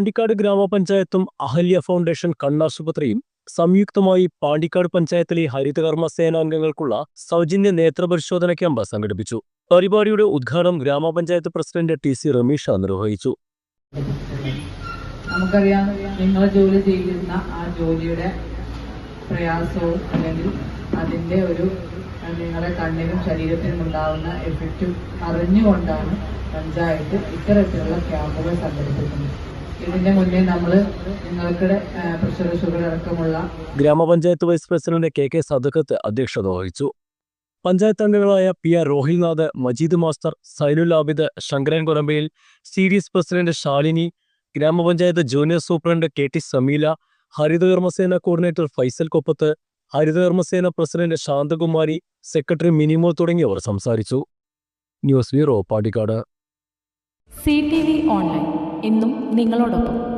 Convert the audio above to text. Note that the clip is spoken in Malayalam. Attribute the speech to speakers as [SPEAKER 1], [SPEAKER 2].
[SPEAKER 1] Pandikkad ഗ്രാമപഞ്ചായത്തും അഹല്യ ഫൗണ്ടേഷൻ കണ്ണാശുപത്രിയും സംയുക്തമായി പാണ്ടിക്കാട് പഞ്ചായത്തിലെ ഹരിതകർമ്മ സേനാംഗങ്ങൾക്കുള്ള സൗജന്യ നേത്രപരിശോധന ക്യാമ്പ് സംഘടിപ്പിച്ചു. പരിപാടിയുടെ ഉദ്ഘാടനം ഗ്രാമപഞ്ചായത്ത് പ്രസിഡന്റ് ടി സി റമീഷ നിർവഹിച്ചു.
[SPEAKER 2] നമുക്കറിയാം നിങ്ങൾ ജോലി ചെയ്യുന്ന ആ ജോലിയുടെ പ്രയാസവും അല്ലെങ്കിൽ അതിന്റെ ഒരു നിങ്ങളുടെ കണ്ണിനും ശരീരത്തിനും ഉണ്ടാകുന്ന എഫക്റ്റും അറിഞ്ഞുകൊണ്ടാണ് പഞ്ചായത്ത് ഇത്തരത്തിലുള്ള ക്യാമ്പുകൾ സംഘടിപ്പിക്കുന്നത്. ഇതിന്റെ മുന്നേ നമ്മൾ നിങ്ങൾക്കിടെ പ്രഷർ ഷുഗർ അടക്കമുള്ള
[SPEAKER 1] grama panchayat vice president K K Sadakkath അധ്യക്ഷത വഹിച്ചു. പഞ്ചായത്ത് അംഗങ്ങളായ P R Rohilnath Majeed master Sainul Abid Shankaran Kolambayil C D S president Shalini grama panchayat junior superintendent K T Sameela Haritha Karma Sena coordinator Faisal Koppath Haritha Karma Sena president Shanthakumari secretary Minimo തുടങ്ങിയവർ സംസാരിച്ചു. News bureau Pattikkad
[SPEAKER 3] C T V online. എന്നും നിങ്ങളോടൊപ്പം.